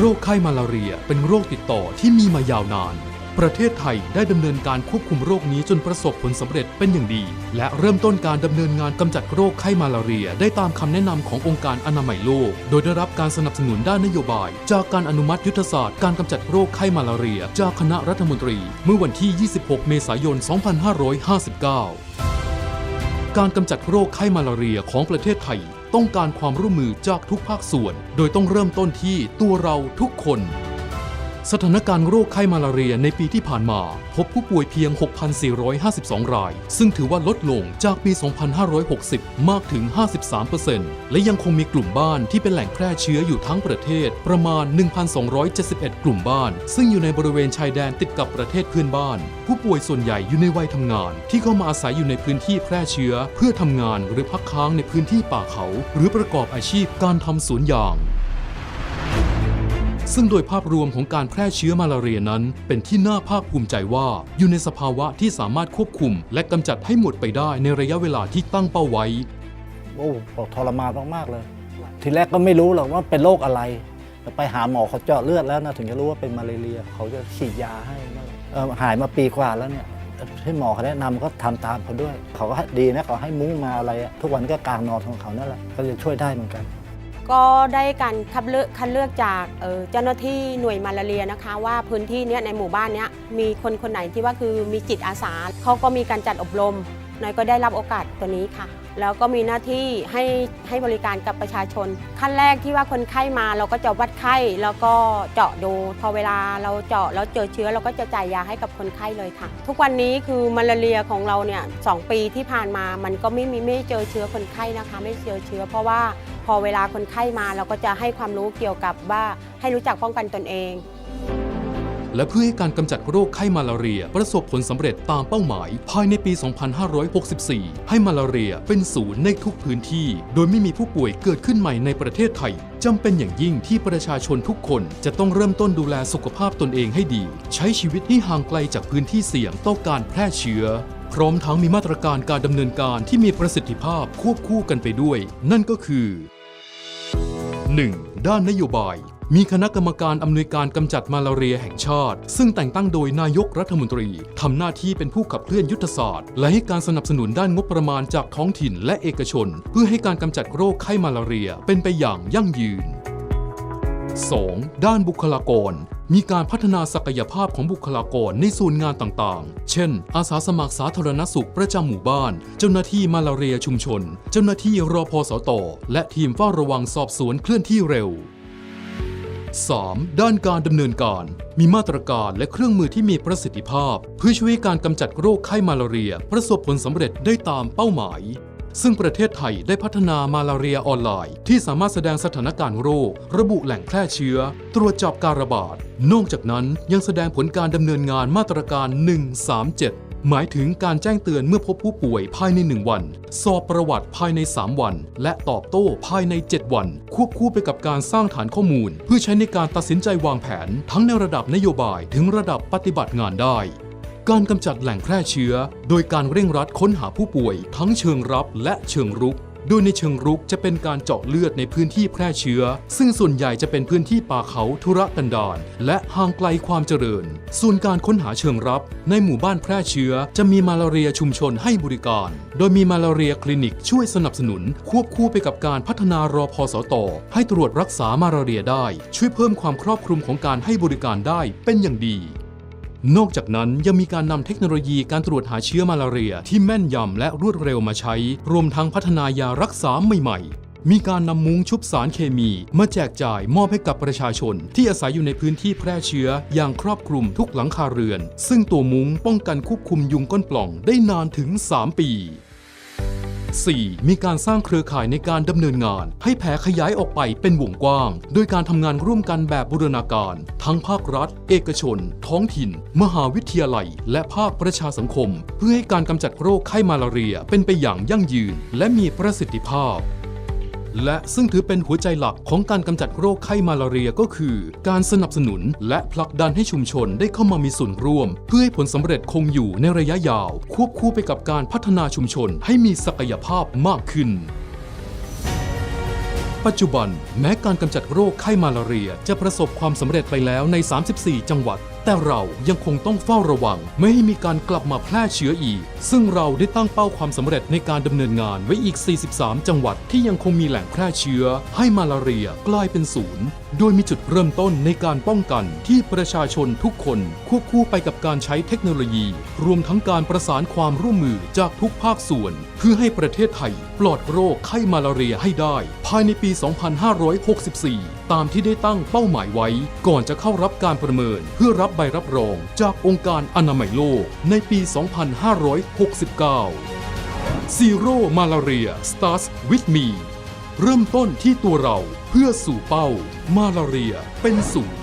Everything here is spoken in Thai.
โรคไข้มาลาเรียเป็นโรคติดต่อที่มีมายาวนาน ประเทศไทยได้ดำเนินการควบคุมโรคนี้จนประสบผลสำเร็จเป็นอย่างดี และเริ่มต้นการดำเนินงานกำจัดโรคไข้มาลาเรียได้ตามคำแนะนำขององค์การอนามัยโลก โดยได้รับการสนับสนุนด้านนโยบาย จากการอนุมัติยุทธศาสตร์การกำจัดโรคไข้มาลาเรีย จากคณะรัฐมนตรี เมื่อวันที่ 26 เมษายน 2559 การกำจัดโรคไข้มาลาเรียของประเทศไทย ต้องการความร่วมมือจากทุกภาคส่วน โดยต้องเริ่มต้นที่ตัวเราทุกคน สถานการณ์โรคไข้มาลาเรียในปีที่ผ่านมา พบผู้ป่วยเพียง 6,452 ราย ซึ่งถือว่าลดลงจากปี 2560 มากถึง 53%และยังคงมีกลุ่มบ้านที่เป็นแหล่งแพร่เชื้ออยู่ทั้งประเทศประมาณ 1,271 กลุ่มบ้าน ซึ่งอยู่ในบริเวณชายแดนติดกับประเทศเพื่อนบ้าน ผู้ป่วยส่วนใหญ่อยู่ในวัยทำงาน ที่เข้ามาอาศัยอยู่ในพื้นที่แพร่เชื้อ เพื่อทำงานหรือพักค้างในพื้นที่ป่าเขา หรือประกอบอาชีพการทำสวนยาง ซึ่งโดยภาพรวมของการแพร่เชื้อมาลาเรียนั้น เป็นที่น่าภาคภูมิใจว่าอยู่ในสภาวะที่สามารถควบคุม และกำจัดให้หมดไปได้ในระยะเวลาที่ตั้งเป้าไว้ โอ้บอกทรมานมากๆเลย ทีแรกก็ไม่รู้หรอกว่าเป็นโรคอะไรแต่ไปหาหมอเขาเจาะเลือดแล้วนะถึงจะรู้ว่าเป็นมาลาเรีย เขาจะฉีดยาให้หายมาปีกว่าแล้วเนี่ยที่หมอเขาแนะนำก็ทำตามเขาด้วย เขาก็ดีนะเขาให้มุ้งมาอะไรทุกวันก็กางนอนของเขานั่นแหละก็จะช่วยได้เหมือนกัน ก็ได้การคัดเลือกคัดเลือกจากเจ้าหน้าที่หน่วยมาลาเรียนะคะ ว่าพื้นที่นี้ในหมู่บ้านนี้มีคนคนไหนที่ว่าคือมีจิตอาสาเขาก็มีการจัดอบรม น้อยก็ได้รับโอกาสตัวนี้ค่ะ แล้วก็มีหน้าที่ให้ให้บริการกับประชาชน ขั้นแรกที่ว่าคนไข้มาเราก็จะวัดไข้แล้วก็เจาะดู พอเวลาเราเจาะแล้วเจอเชื้อเราก็จะจ่ายยาให้กับคนไข้เลยค่ะ ทุกวันนี้คือมาลาเรียของเราเนี่ยสองปีที่ผ่านมามันก็ไม่มีไม่เจอเชื้อคนไข้นะคะ ไม่เจอเชื้อ เพราะว่าพอเวลาคนไข้มาเราก็จะให้ความรู้เกี่ยวกับว่าให้รู้จักป้องกันตนเอง และเพื่อให้การกำจัดโรคไข้มาลาเรีย ประสบผลสำเร็จตามเป้าหมาย ภายในปี 2564 ให้มาลาเรียเป็นศูนย์ในทุกพื้นที่ โดยไม่มีผู้ป่วยเกิดขึ้นใหม่ในประเทศไทยจำเป็นอย่างยิ่งที่ประชาชนทุกคนจะต้องเริ่มต้นดูแลสุขภาพตนเองให้ดี ใช้ชีวิตให้ห่างไกลจากพื้นที่เสี่ยงต่อการแพร่เชื้อ พร้อมทั้งมีมาตรการการดำเนินการที่มีประสิทธิภาพควบคู่กันไปด้วย นั่นก็คือ 1. ด้านนโยบาย มีคณะกรรมการอำนวยการกำจัดมาลาเรียแห่งชาติ ซึ่งแต่งตั้งโดยนายกรัฐมนตรีทำหน้าที่เป็นผู้ขับเคลื่อนยุทธศาสตร์ และให้การสนับสนุนด้านงบประมาณจากท้องถิ่นและเอกชน เพื่อให้การกำจัดโรคไข้มาลาเรียเป็นไปอย่างยั่งยืน 2. ด้านบุคลากร มีการพัฒนาศักยภาพของบุคลากรในส่วนงานต่างๆ เช่น อาสาสมัครสาธารณสุขประจำหมู่บ้าน เจ้าหน้าที่มาลาเรียชุมชน เจ้าหน้าที่รอพอสต และทีมเฝ้าระวังสอบสวนเคลื่อนที่เร็ว 3. ด้านการดำเนินการ มีมาตรการและเครื่องมือที่มีประสิทธิภาพ เพื่อช่วยการกำจัดโรคไข้มาลาเรีย ประสบผลสำเร็จได้ตามเป้าหมาย ซึ่งประเทศไทยได้พัฒนามาลาเรียออนไลน์ ที่สามารถแสดงสถานการณ์โรค ระบุแหล่งแพร่เชื้อ ตรวจจับการระบาด นอกจากนั้นยังแสดงผลการดำเนินงานมาตรการ 137หมายถึงการแจ้งเตือนเมื่อพบผู้ป่วยภายใน 1 วัน สอบประวัติภายใน 3 วัน และตอบโต้ภายใน 7 วัน ควบคู่ไปกับการสร้างฐานข้อมูล เพื่อใช้ในการตัดสินใจวางแผน ทั้งในระดับนโยบายถึงระดับปฏิบัติงานได้ การกำจัดแหล่งแพร่เชื้อ โดยการเร่งรัดค้นหาผู้ป่วย ทั้งเชิงรับและเชิงรุก โดยในเชิงรุกจะเป็นการเจาะเลือดในพื้นที่แพร่เชื้อ ซึ่งส่วนใหญ่จะเป็นพื้นที่ป่าเขาทุรกันดารและห่างไกลความเจริญ ส่วนการค้นหาเชิงรับ ในหมู่บ้านแพร่เชื้อ จะมีมาลาเรียชุมชนให้บริการ โดยมีมาลาเรียคลินิกช่วยสนับสนุน ควบคู่ไปกับการพัฒนารอพอสตอให้ตรวจรักษามาลาเรียได้ ช่วยเพิ่มความครอบคลุมของการให้บริการได้เป็นอย่างดี นอกจากนั้นยังมีการนำเทคโนโลยีการตรวจหาเชื้อมาลาเรีย ที่แม่นยำและรวดเร็วมาใช้ รวมทั้งพัฒนายารักษาใหม่ๆมีการนำมุ้งชุบสารเคมีมาแจกจ่ายมอบให้กับประชาชน ที่อาศัยอยู่ในพื้นที่แพร่เชื้ออย่างครอบคลุมทุกหลังคาเรือน ซึ่งตัวมุ้งป้องกันควบคุมยุงก้นปล่องได้นานถึง 3 ปี 4. มีการสร้างเครือข่ายในการดำเนินงาน ให้แผ่ขยายออกไปเป็นวงกว้าง โดยการทำงานร่วมกันแบบบูรณาการ ทั้งภาครัฐ เอกชน ท้องถิ่น มหาวิทยาลัย และภาคประชาสังคม เพื่อให้การกำจัดโรคไข้มาลาเรียเป็นไปอย่างยั่งยืน และมีประสิทธิภาพ และซึ่งถือเป็นหัวใจหลักของการกำจัดโรคไข้มาลาเรียก็คือ การสนับสนุนและผลักดันให้ชุมชนได้เข้ามามีส่วนร่วม เพื่อให้ผลสำเร็จคงอยู่ในระยะยาว ควบคู่ไปกับการพัฒนาชุมชนให้มีศักยภาพมากขึ้นปัจจุบันแม้การกำจัดโรคไข้มาลาเรีย จะประสบความสำเร็จไปแล้วใน 34 จังหวัด แต่เรายังคงต้องเฝ้าระวัง ไม่ให้มีการกลับมาแพร่เชื้ออีก ซึ่งเราได้ตั้งเป้าความสำเร็จในการดำเนินงานไว้อีก 43 จังหวัดที่ยังคงมีแหล่งแพร่เชื้อ ให้มาลาเรียกลายเป็นศูนย์ โดยมีจุดเริ่มต้นในการป้องกันที่ประชาชนทุกคน ควบคู่ไปกับการใช้เทคโนโลยี รวมทั้งการประสานความร่วมมือจากทุกภาคส่วน เพื่อให้ประเทศไทย ปลอดโรคไข้มาลาเรียให้ได้ ภายในปี 2564 ตามที่ได้ตั้งเป้าหมายไว้ ก่อนจะเข้ารับการประเมินเพื่อรับใบรับรองจากองค์การอนามัยโลกในปี 2569 Zero Malaria starts with me เริ่มต้นที่ตัวเราเพื่อสู่เป้า มาลาเรียเป็นศูนย์